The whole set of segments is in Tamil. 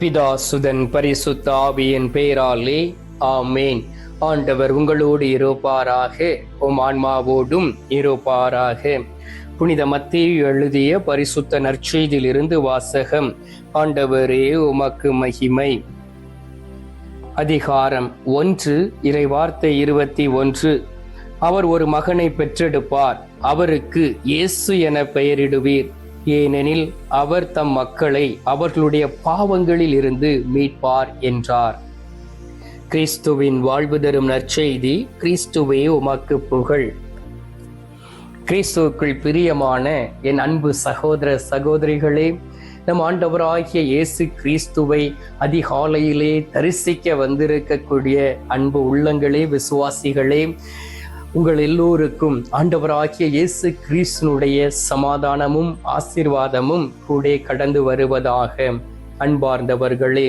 பிதா சுதன் பரிசுத்த ஆவியின் பெயராலே ஆமேன். ஆண்டவர் உங்களோடு இருப்பாராக உம் ஆன்மாவோடும் இருப்பாராக. புனித மத்தேயு எழுதிய பரிசுத்த நற்செய்தியிலிருந்து வாசகம் ஆண்டவரே உமக்கு மகிமை. அதிகாரம் ஒன்று இறைவார்த்தை இருபத்தி ஒன்று. அவர் ஒரு மகனை பெற்றெடுப்பார் அவருக்கு இயேசு என பெயரிடுவீர். ஏனெனில் அவர் தம் மக்களை அவர்களுடைய பாவங்களில் இருந்து மீட்பார் என்றார். கிறிஸ்துவின் வாழ்வு தரும் நற்செய்தி கிறிஸ்துவே உமக்கு புகழ். கிறிஸ்துவுக்குள் பிரியமான என் அன்பு சகோதர சகோதரிகளே நம் ஆண்டவராகிய இயேசு கிறிஸ்துவை அதிகாலையிலே தரிசிக்க வந்திருக்கக்கூடிய அன்பு உள்ளங்களே விசுவாசிகளே உங்கள் எல்லோருக்கும் ஆண்டவராகிய இயேசு கிறிஸ்தனுடைய சமாதானமும் ஆசீர்வாதமும் கூட கடந்து வருவதாக அன்பார்ந்தவர்களே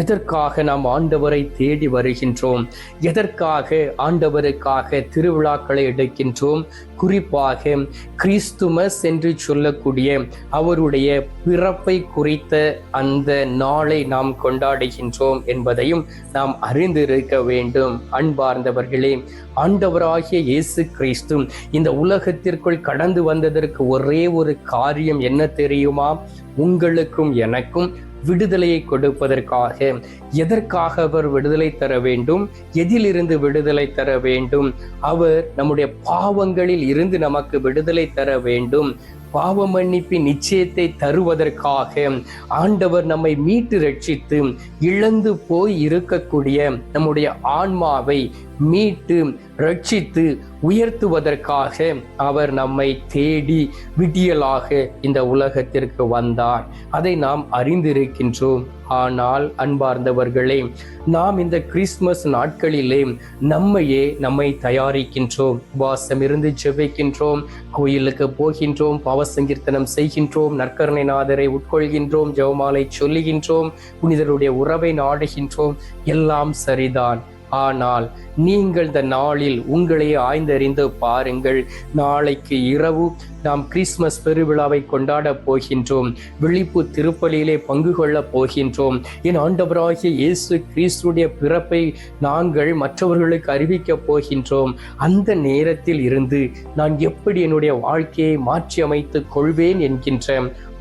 எதற்காக நாம் ஆண்டவரை தேடி வருகின்றோம்? எதற்காக ஆண்டவருக்காக திருவிழாக்களை எடுக்கின்றோம்? குறிப்பாக கிறிஸ்துமஸ் என்று சொல்லக்கூடிய அவருடைய பிறப்பை குறித்த அந்த நாளை நாம் கொண்டாடுகின்றோம் என்பதையும் நாம் அறிந்திருக்க வேண்டும். அன்பார்ந்தவர்களே ஆண்டவராகிய இயேசு கிறிஸ்து இந்த உலகத்திற்குள் கடந்து வந்ததற்கு ஒரே ஒரு காரியம் என்ன தெரியுமா? உங்களுக்கும் எனக்கும் விடுதலையை கொடுப்பதற்காக. எதற்காக அவர் விடுதலை தர வேண்டும்? எதிலிருந்து விடுதலை தர வேண்டும்? அவர் நம்முடைய பாவங்களில் இருந்து நமக்கு விடுதலை தர வேண்டும். பாவ மன்னிப்பின் நிச்சயத்தை தருவதற்காக ஆண்டவர் நம்மை மீட்டு ரட்சித்து இழந்து போய் இருக்கக்கூடிய நம்முடைய ஆன்மாவை மீட்டு ரட்சித்து உயர்த்துவதற்காக அவர் நம்மை தேடி விடியலாக இந்த உலகத்திற்கு வந்தார். அதை நாம் அறிந்திருக்கின்றோம். ஆனால் அன்பார்ந்தவர்களே நாம் இந்த கிறிஸ்துமஸ் நாட்களிலே நம்மையே நம்மை தயாரிக்கின்றோம். வாசம் இருந்து ஜெபிக்கின்றோம் கோயிலுக்கு போகின்றோம் பாவசங்கீர்த்தனம் செய்கின்றோம் நற்கரணை நாதரை உட்கொள்கின்றோம் ஜெவமாலை சொல்லுகின்றோம் புனிதருடைய உறவை நாடுகின்றோம். எல்லாம் சரிதான். ஆனால் நீங்கள் இந்த நாளில் உங்களை ஆய்ந்தறிந்து பாருங்கள். நாளைக்கு இரவு நாம் கிறிஸ்மஸ் பெருவிழாவை கொண்டாட போகின்றோம். விழிப்பு திருப்பலியிலே பங்கு கொள்ளப் போகின்றோம். என் ஆண்டவராகிய இயேசு கிறிஸ்துடைய பிறப்பை நாங்கள் மற்றவர்களுக்கு அறிவிக்கப் போகின்றோம். அந்த நேரத்தில் இருந்து நான் எப்படி என்னுடைய வாழ்க்கையை மாற்றி அமைத்துக் கொள்வேன் என்கின்ற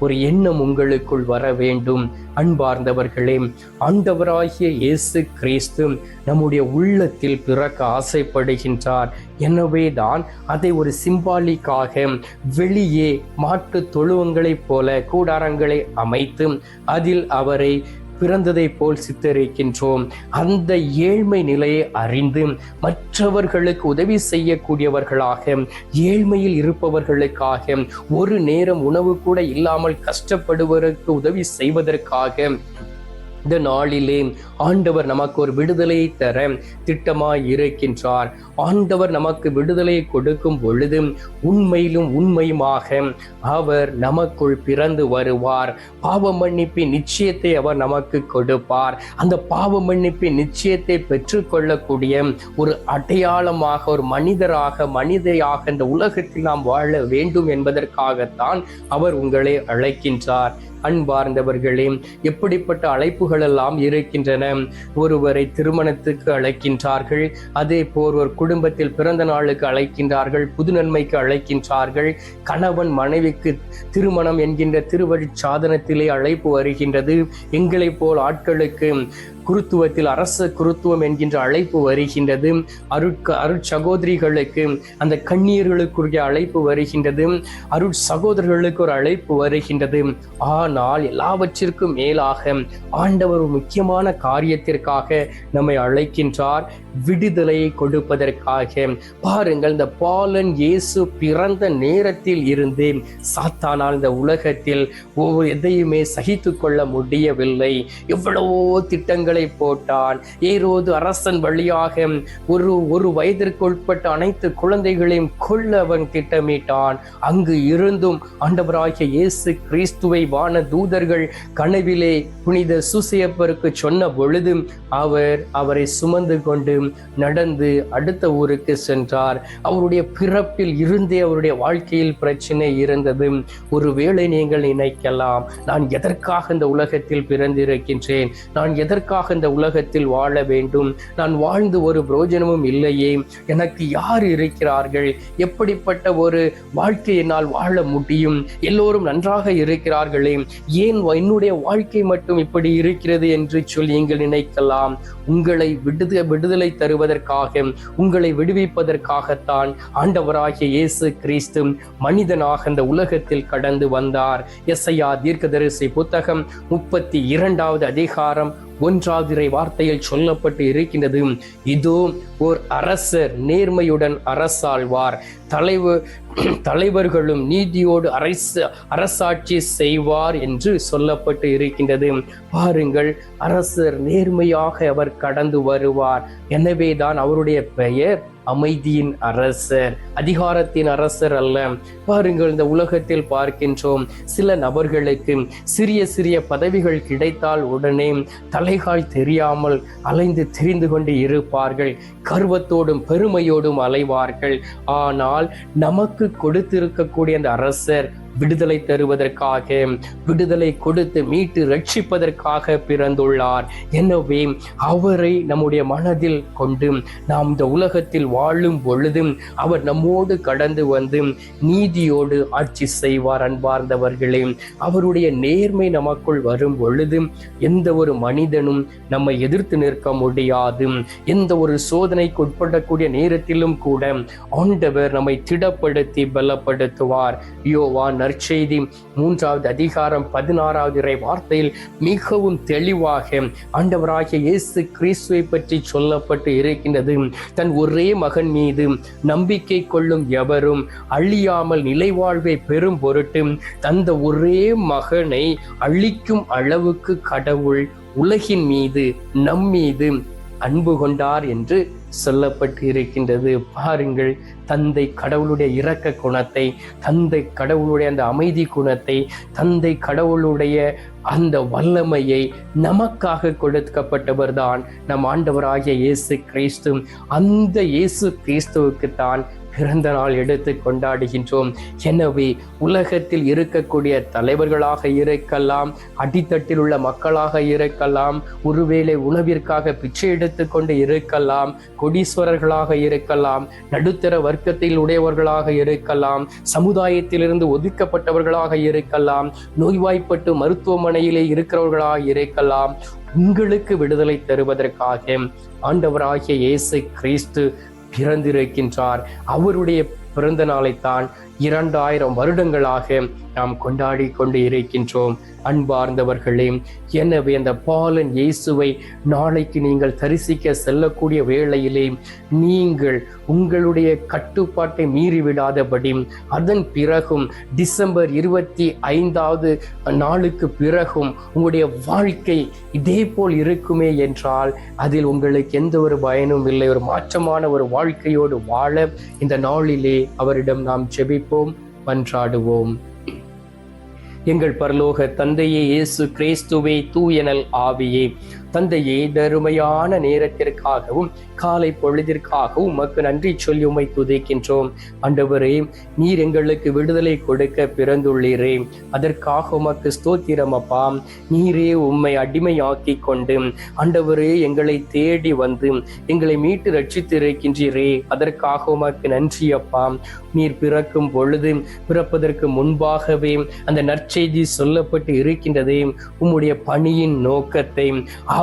ஒரு எண்ணம் உங்களுக்குள் வர வேண்டும். அன்பார்ந்தவர்களே ஆண்டவராகிய இயேசு கிறிஸ்து நம்முடைய உள்ளத்தில் பிறக்க ஆசைப்படுகின்றார். எனவே தான் அதை ஒரு சிம்பாலிக்காக வெளியே மாட்டு தொழுவங்களைப் போல கூடாரங்களை அமைத்து அதில் அவரை பிறந்ததை போல் சித்தரிக்கின்றோம். அந்த ஏழ்மை நிலையை அறிந்து மற்றவர்களுக்கு உதவி செய்யக்கூடியவர்களாக ஏழ்மையில் இருப்பவர்களுக்காக ஒரு நேரம் உணவு கூட இல்லாமல் கஷ்டப்படுவதற்கு உதவி செய்வதற்காக இந்த நாளிலே ஆண்டவர் நமக்கு ஒரு விடுதலையை தர திட்டமாய் இருக்கின்றார் ஆண்டவர் நமக்கு விடுதலையை கொடுக்கும் பொழுது உண்மையிலும் உண்மையுமாக அவர் நமக்குள் பிறந்து வருவார். பாவ மன்னிப்பின் நிச்சயத்தை அவர் நமக்கு கொடுப்பார். அந்த பாவ மன்னிப்பின் நிச்சயத்தை பெற்றுக்கொள்ளக்கூடிய ஒரு அடையாளமாக ஒரு மனிதராக மனிதையாக இந்த உலகத்தில் நாம் வாழ வேண்டும் என்பதற்காகத்தான் அவர் உங்களை அழைக்கின்றார். அன்பார்ந்தவர்களே எப்படிப்பட்ட அழைப்புகள் எல்லாம் இருக்கின்றன. ஒருவரை திருமணத்துக்கு அழைக்கின்றார்கள். அதே போல் ஒரு குடும்பத்தில் பிறந்த நாளுக்கு அழைக்கின்றார்கள். புது நன்மைக்கு அழைக்கின்றார்கள். கணவன் மனைவிக்கு திருமணம் என்கின்ற திருவழி சாதனத்திலே அழைப்பு வருகின்றது. எங்களைப் போல் ஆட்களுக்கு குருத்துவத்தில் அரச குருத்துவம் என்கின்ற அழைப்பு வருகின்றது. அருட்க அருட்சகோதரிகளுக்கு அந்த கண்ணீர்களுக்குரிய அழைப்பு வருகின்றது. அருட் சகோதரர்களுக்கு ஒரு அழைப்பு வருகின்றது. ஆனால் எல்லாவற்றிற்கும் மேலாக ஆண்டவர் முக்கியமான காரியத்திற்காக நம்மை அழைக்கின்றார். விடுதலையை கொடுப்பதற்காக. பாருங்கள் இந்த பாலன் இயேசு பிறந்த நேரத்தில் இருந்து சாத்தானால் இந்த உலகத்தில் ஒவ்வொரு எதையுமே சகித்து கொள்ள முடியவில்லை. எவ்வளவோ திட்டங்கள் திட்டங்களை போட்டான். ஏரோது அரசன் வழியாக ஒரு ஒரு வயதிற்குட்பட்ட அனைத்து குழந்தைகளையும் கொள்ள அவன் திட்டமிட்டான். அங்கு இருந்தும் ஆண்டவராகிய இயேசு கிறிஸ்துவை வான தூதர்கள் கனவிலே புனித சுசியப்பருக்கு சொன்ன பொழுது அவர் அவரை சுமந்து கொண்டு நடந்து அடுத்த ஊருக்கு சென்றார். அவருடைய பிறப்பில் இருந்தே அவருடைய வாழ்க்கையில் பிரச்சனை இருந்தது ஒருவேளை நீங்கள் நினைக்கலாம் நான் எதற்காக இந்த உலகத்தில் பிறந்திருக்கின்றேன்? நான் எதற்காக இந்த உலகத்தில் வாழ வேண்டும். நான் வாழ்ந்து ஒரு பிரயோஜனமும் இல்லையே. எனக்கு யார் இருக்கிறார்கள்? எப்படிப்பட்ட ஒரு வாழ்க்கை என்னால் வாழ முடியும்? எல்லோரும் நன்றாக இருக்கிறார்களே. ஏன் என்னுடைய வாழ்க்கை மட்டும் இப்படி இருக்கிறது என்று சொல்லி நீங்கள் நினைக்கலாம். உங்களை விடுத விடுதலை தருவதற்காக உங்களை விடுவிப்பதற்காகத்தான் ஆண்டவராகிய இயேசு கிறிஸ்து மனிதனாக இந்த உலகத்தில் கடந்து வந்தார். எஸ்ஐயா தீர்க்கதரிசி புத்தகம் முப்பத்தி இரண்டாவது அதிகாரம் ஒன்றாதிரை வார்த்தையில் சொல்லப்பட்டு இருக்கின்றது. இதோ ஓர் அரசர் நேர்மையுடன் அரசாழ்வார். தலைவர் தலைவர்களும் நீதியோடு அரசு அரசாட்சி செய்வார் என்று சொல்லப்பட்டு இருக்கின்றது. பாருங்கள் அரசர் நேர்மையாக அவர் கடந்து வருவார். எனவே தான் அவருடைய பெயர் அமைதியின் அரசர் அதிகாரத்தின் அரசர் அல்ல. பாருங்கள் இந்த உலகத்தில் பார்க்கின்றோம் சில நபர்களுக்கு சிறிய சிறிய பதவிகள் கிடைத்தால் உடனே தலைகால் தெரியாமல் அலைந்து தெரிந்து கொண்டு இருப்பார்கள். கர்வத்தோடும் பெருமையோடும் அலைவார்கள். ஆனால் நமக்கு கொடுத்திருக்கக்கூடிய அந்த அரசர் விடுதலை தருவதற்காக விடுதலை கொடுத்து மீட்டு ரட்சிப்பதற்காக பிறந்துள்ளார். எனவே அவரை நம்முடைய மனதில் கொண்டு நாம் இந்த உலகத்தில் வாழும் பொழுதும் அவர் நம்மோடு கடந்து வந்து நீதியோடு ஆட்சி செய்வார் அன்பார்ந்தவர்களே. அவருடைய நேர்மை நமக்குள் வரும் பொழுது எந்த ஒரு மனிதனும் நம்மை எதிர்த்து நிற்க முடியாது. எந்த ஒரு சோதனைக்கு உட்படக்கூடிய நேரத்திலும் கூட ஆண்டவர் நம்மை திடப்படுத்தி பலப்படுத்துவார். யோவான் நற்செய்தி. மூன்றாவது அதிகாரம் பதினாறாவது இறை வார்த்தையில் மிகவும் தெளிவாக ஆண்டவராகிய இயேசு கிறிஸ்துவை பற்றி சொல்லப்பட்டு இருக்கின்றது. தன் ஒரே மகன் மீது நம்பிக்கை கொள்ளும் எவரும் அழியாமல் நிலைவாழ்வை பெறும் பொருட்டு தந்த ஒரே மகனை அழிக்கும் அளவுக்கு கடவுள் உலகின் மீது நம் மீது அன்பு கொண்டார் என்று சொல்லப்பட்டு இருக்கின்றது பாருங்கள் தந்தை கடவுளுடைய இரக்க குணத்தை தந்தை கடவுளுடைய அந்த அமைதி குணத்தை தந்தை கடவுளுடைய அந்த வல்லமையை நமக்காக கொடுக்கப்பட்டவர் தான் நம் ஆண்டவராகிய இயேசு கிறிஸ்து. அந்த இயேசு கிறிஸ்துவுக்கு தான் பிறந்த நாள் எடுத்து கொண்டாடுகின்றோம். எனவே உலகத்தில் இருக்கக்கூடிய தலைவர்களாக இருக்கலாம் அடித்தட்டில் உள்ள மக்களாக இருக்கலாம் ஒருவேளை உணவிற்காக பிச்சை எடுத்து கொண்டு இருக்கலாம் கொடீஸ்வரர்களாக இருக்கலாம் நடுத்தர வர்க்கத்தில் உடையவர்களாக இருக்கலாம் சமுதாயத்திலிருந்து ஒதுக்கப்பட்டவர்களாக இருக்கலாம் நோய்வாய்ப்பட்டு மருத்துவமனையிலே இருக்கிறவர்களாக இருக்கலாம் உங்களுக்கு விடுதலை தருவதற்காக ஆண்டவராகிய இயேசு கிறிஸ்து பிறந்திருக்கின்றார். அவருடைய பிறந்த நாளைத்தான் இரண்டாயிரம் வருடங்களாக நாம் கொண்டாடி கொண்டு இருக்கின்றோம். அன்பார்ந்தவர்களே எனவே அந்த பாலன் இயேசுவை நாளைக்கு நீங்கள் தரிசிக்க செல்லக்கூடிய வேளையிலே நீங்கள் உங்களுடைய கட்டுப்பாட்டை மீறிவிடாதபடி அதன் பிறகும் டிசம்பர் இருபத்தி ஐந்தாவது நாளுக்கு பிறகும் உங்களுடைய வாழ்க்கை இதே போல் இருக்குமே என்றால் அதில் உங்களுக்கு எந்த ஒரு பயனும் இல்லை. ஒரு மாற்றமான ஒரு வாழ்க்கையோடு வாழ இந்த நாளிலே அவரிடம் நாம் ஜெபிப்போம். மன்றாடுவோம். எங்கள் பரலோக தந்தையே இயேசு கிறிஸ்துவே தூயனல் ஆவியே. தந்தையே தருமையான நேரத்திற்காகவும் காலை பொழுதிற்காகவும் உமக்கு நன்றி சொல்லி உமை துதிக்கின்றோம். அண்டவரே நீர் எங்களுக்கு விடுதலை கொடுக்க பிறந்துள்ளீரே. அதற்காக உமக்கு ஸ்தோத்திரம் அப்பா. நீரே உம்மை அடிமையாக்கி கொண்டு அண்டவரே எங்களை தேடி வந்து எங்களை மீட்டு ரட்சித்திருக்கின்றீரே அதற்காக உமக்கு நன்றி அப்பா. நீர் பிறக்கும் பொழுது பிறப்பதற்கு முன்பாகவே அந்த நற்செய்தி சொல்லப்பட்டு இருக்கின்றதே. உம்முடைய பணியின் நோக்கத்தை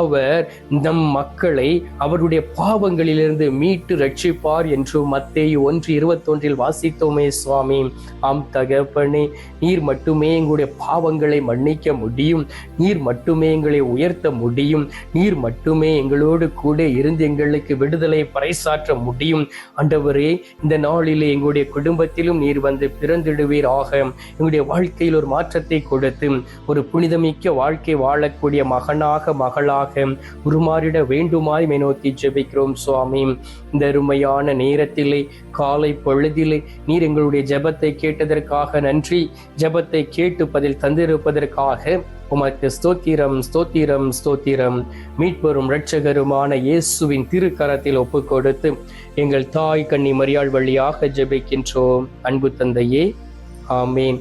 அவர் நம் மக்களை அவருடைய பாவங்களிலிருந்து மீட்டு ரட்சிப்பார் என்று மத்தேயு ஒன்று இருபத்தொன்றில் வாசித்தோமே சுவாமி. ஆம் தகப்பனே நீர் மட்டுமே எங்களுடைய பாவங்களை மன்னிக்க முடியும். நீர் மட்டுமே எங்களை உயர்த்த முடியும். நீர் மட்டுமே எங்களோடு கூட இருந்து எங்களுக்கு விடுதலை பறைசாற்ற முடியும். ஆண்டவரே இந்த நாளிலே எங்களுடைய குடும்பத்திலும் நீர் வந்து பிறந்திடுவீராக எங்களுடைய வாழ்க்கையில் ஒரு மாற்றத்தை கொடுத்து ஒரு புனிதமிக்க வாழ்க்கை வாழக்கூடிய மகனாக மகளாக பிள்ளைகளாக உருமாறிட வேண்டுமாய் நோக்கி ஜெபிக்கிறோம் சுவாமி. இந்த அருமையான நேரத்திலே காலை பொழுதிலே நீர் எங்களுடைய ஜெபத்தை கேட்டதற்காக நன்றி. ஜெபத்தை கேட்டு பதில் தந்திருப்பதற்காக உமக்கு ஸ்தோத்திரம் ஸ்தோத்திரம் ஸ்தோத்திரம். மீட்பெரும் இரட்சகருமான இயேசுவின் திருக்கரத்தில் ஒப்பு கொடுத்து எங்கள் தாய் கண்ணி மரியாள் வழியாக ஜெபிக்கின்றோம். அன்பு தந்தையே ஆமேன்.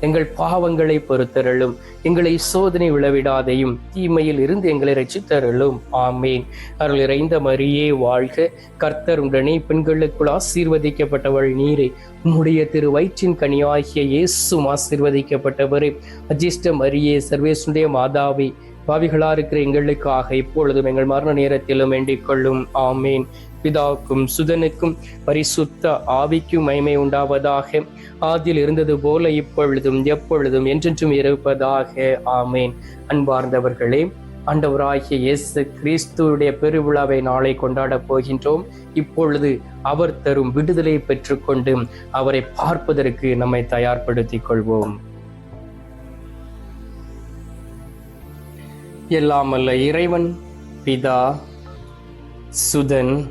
எங்கள் பாவங்களை பொறுத்தருளும். எங்களை சோதனை விழவிடாதையும் தீமையில் இருந்து எங்களை ரசித்தரலும் ஆமேன். அருள் இறைந்த மரியே வாழ்க. கர்த்தர் உடனே பெண்களுக்குள் ஆசீர்வதிக்கப்பட்டவள் நீரே. உம்முடைய திரு வயிற்றின் கனியாகிய இயேசும் ஆசீர்வதிக்கப்பட்டவரே. அஜிஷ்ட மரியே சர்வேசுடைய மாதாவி. பாவிகளா இருக்கிற எங்களுக்காக இப்பொழுதும் எங்கள் மரண நேரத்திலும் வேண்டிக் கொள்ளும். ஆமேன். பிதாவுக்கும் சுதனுக்கும் பரிசுத்த ஆவிக்கும் மைமை உண்டாவதாக. ஆதியில் இருந்தது போல இப்பொழுதும் எப்பொழுதும் என்றென்றும் இருப்பதாக. ஆமேன். அன்பார்ந்தவர்களே ஆண்டவராகிய இயேசு கிறிஸ்துவுடைய பெருவிழாவை நாளை கொண்டாடப் போகின்றோம். இப்பொழுது அவர் தரும் விடுதலை பெற்றுக்கொண்டு அவரை பார்ப்பதற்கு நம்மை தயார்படுத்திக் கொள்வோம். எல்லாம் அல்ல இறைவன் பிதா சுதன்